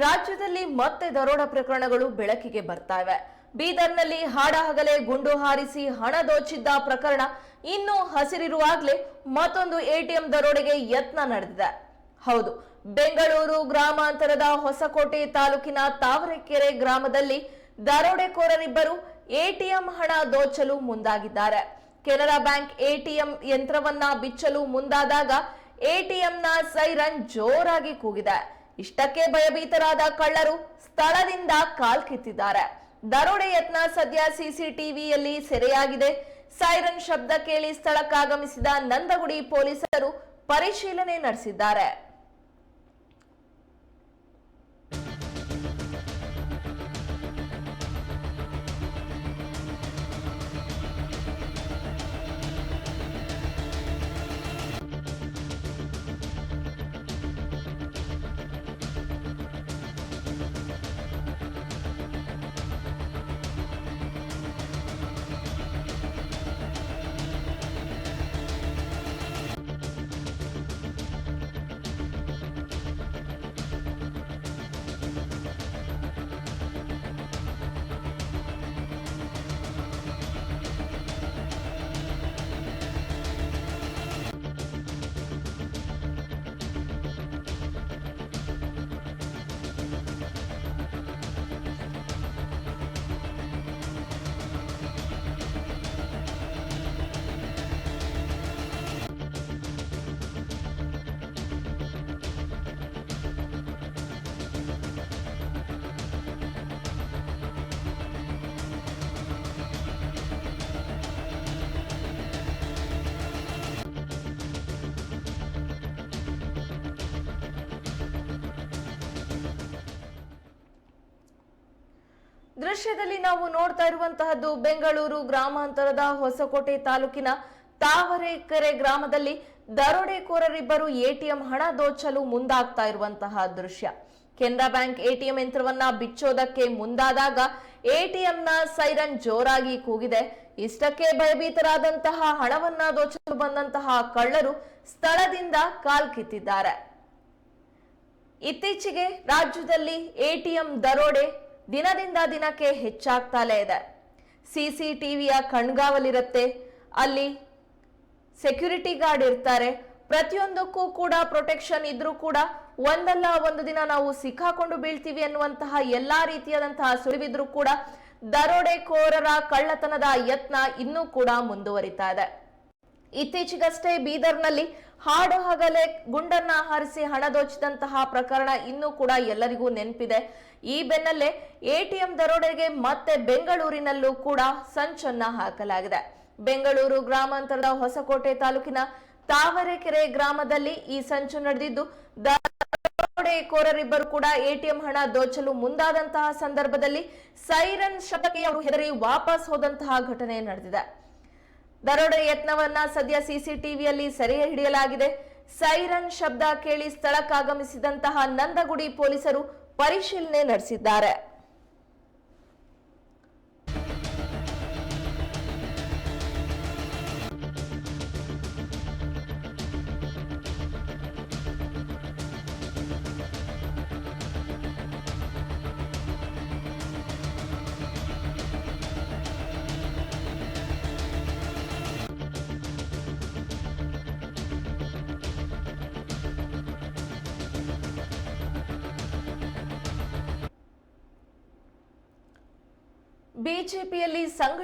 ರಾಜ್ಯದಲ್ಲಿ ಮತ್ತೆ ದರೋಡ ಪ್ರಕರಣಗಳು ಬೆಳಕಿಗೆ ಬರ್ತಾ ಇವೆ. ಬೀದರ್ನಲ್ಲಿ ಹಾಡಹಗಲೇ ಗುಂಡು ಹಾರಿಸಿ ಹಣ ದೋಚಿದ್ದ ಪ್ರಕರಣ ಇನ್ನೂ ಹಸಿರಿರುವಾಗಲೇ ಮತ್ತೊಂದು ಎಟಿಎಂ ದರೋಡೆಗೆ ಯತ್ನ ನಡೆದಿದೆ. ಹೌದು, ಬೆಂಗಳೂರು ಗ್ರಾಮಾಂತರದ ಹೊಸಕೋಟೆ ತಾಲೂಕಿನ ತಾವರೆಕೆರೆ ಗ್ರಾಮದಲ್ಲಿ ದರೋಡೆಕೋರರಿಬ್ಬರು ಎಟಿಎಂ ಹಣ ದೋಚಲು ಮುಂದಾಗಿದ್ದಾರೆ. ಕೆನರಾ ಬ್ಯಾಂಕ್ ಎಟಿಎಂ ಯಂತ್ರವನ್ನ ಬಿಚ್ಚಲು ಮುಂದಾದಾಗ ಎಟಿಎಂನ ಸೈರನ್ ಜೋರಾಗಿ ಕೂಗಿದೆ. ಇಷ್ಟಕ್ಕೆ ಭಯಭೀತರಾದ ಕಳ್ಳರು ಸ್ಥಳದಿಂದ ಕಾಲ್ಕಿತ್ತಿದ್ದಾರೆ ದರೋಡೆ ಯತ್ನ ಸದ್ಯ ಸಿಸಿಟಿವಿಯಲ್ಲಿ ಸೆರೆಯಾಗಿದೆ. ಸೈರನ್ ಶಬ್ದ ಕೇಳಿ ಸ್ಥಳಕ್ಕಾಗಮಿಸಿದ ನಂದಗುಡಿ ಪೊಲೀಸರು ಪರಿಶೀಲನೆ ನಡೆಸಿದ್ದಾರೆ. ದೃಶ್ಯದಲ್ಲಿ ನಾವು ನೋಡ್ತಾ ಇರುವಂತಹದ್ದು ಬೆಂಗಳೂರು ಗ್ರಾಮಾಂತರದ ಹೊಸಕೋಟೆ ತಾಲೂಕಿನ ತಾವರೆಕೆರೆ ಗ್ರಾಮದಲ್ಲಿ ದರೋಡೆಕೋರರಿಬ್ಬರು ಎಟಿಎಂ ಹಣ ದೋಚಲು ಮುಂದಾಗ್ತಾ ಇರುವಂತಹ ದೃಶ್ಯ. ಕೆನರಾ ಬ್ಯಾಂಕ್ ಎಟಿಎಂ ಯಂತ್ರವನ್ನ ಬಿಚ್ಚೋದಕ್ಕೆ ಮುಂದಾದಾಗ ಎಟಿಎಂನ ಸೈರನ್ ಜೋರಾಗಿ ಕೂಗಿದೆ. ಇಷ್ಟಕ್ಕೆ ಭಯಭೀತರಾದಂತಹ ಹಣವನ್ನ ದೋಚಲು ಬಂದಂತಹ ಕಳ್ಳರು ಸ್ಥಳದಿಂದ ಕಾಲ್ಕಿತ್ತಿದ್ದಾರೆ ಇತ್ತೀಚೆಗೆ ರಾಜ್ಯದಲ್ಲಿ ಎಟಿಎಂ ದರೋಡೆ ದಿನದಿಂದ ದಿನಕ್ಕೆ ಹೆಚ್ಚಾಗ್ತಾಲೇ ಇದೆ. ಸಿಸಿಟಿವಿಯ ಕಣ್ಗಾವಲಿರುತ್ತೆ. ಅಲ್ಲಿ ಸೆಕ್ಯೂರಿಟಿ ಗಾರ್ಡ್ ಇರ್ತಾರೆ. ಪ್ರತಿಯೊಂದಕ್ಕೂ ಕೂಡ ಪ್ರೊಟೆಕ್ಷನ್ ಇದ್ರೂ ಕೂಡ ಒಂದಲ್ಲ ಒಂದು ದಿನ ನಾವು ಸಿಕ್ಕಾಕೊಂಡು ಬೀಳ್ತೀವಿ ಅನ್ನುವಂತಹ ಎಲ್ಲಾ ರೀತಿಯಾದಂತಹ ಸುಳಿವಿದ್ರೂ ಕೂಡ ದರೋಡೆಕೋರರ ಕಳ್ಳತನದ ಯತ್ನ ಇನ್ನೂ ಕೂಡ ಮುಂದುವರಿತಾ ಇದೆ. ಇತ್ತೀಚೆಗಷ್ಟೇ ಬೀದರ್ನಲ್ಲಿ ಹಾಡು ಹಗಲೇ ಗುಂಡನ್ನ ಹಾರಿಸಿ ಹಣ ದೋಚಿದಂತಹ ಪ್ರಕರಣ ಇನ್ನೂ ಕೂಡ ಎಲ್ಲರಿಗೂ ನೆನಪಿದೆ. ಈ ಬೆನ್ನಲ್ಲೇ ಎಟಿಎಂ ದರೋಡೆಗೆ ಮತ್ತೆ ಬೆಂಗಳೂರಿನಲ್ಲೂ ಕೂಡ ಸಂಚನ್ನ ಹಾಕಲಾಗಿದೆ. ಬೆಂಗಳೂರು ಗ್ರಾಮಾಂತರದ ಹೊಸಕೋಟೆ ತಾಲೂಕಿನ ತಾವರೆಕೆರೆ ಗ್ರಾಮದಲ್ಲಿ ಈ ಸಂಚು ನಡೆದಿದ್ದು, ದರೋಡೆಕೋರರಿಬ್ಬರು ಕೂಡ ಎಟಿಎಂ ಹಣ ದೋಚಲು ಮುಂದಾದಂತಹ ಸಂದರ್ಭದಲ್ಲಿ ಸೈರನ್ ಶಬ್ದಕ್ಕೆ ಅವರು ಹೆದರಿ ವಾಪಸ್ ಹೋದಂತಹ ಘಟನೆ ನಡೆದಿದೆ. ದರೋಡೆ ಯತ್ನವನ್ನ ಸದ್ಯ ಸಿಸಿಟಿವಿಯಲ್ಲಿ ಸೆರೆ ಹಿಡಿಯಲಾಗಿದೆ. ಸೈರನ್ ಶಬ್ದ ಕೇಳಿ ಸ್ಥಳಕ್ಕಾಗಮಿಸಿದಂತಹ ನಂದಗುಡಿ ಪೊಲೀಸರು ಪರಿಶೀಲನೆ ನಡೆಸಿದ್ದಾರೆ. ಬಿಜೆಪಿಯಲ್ಲಿ ಸಂಘ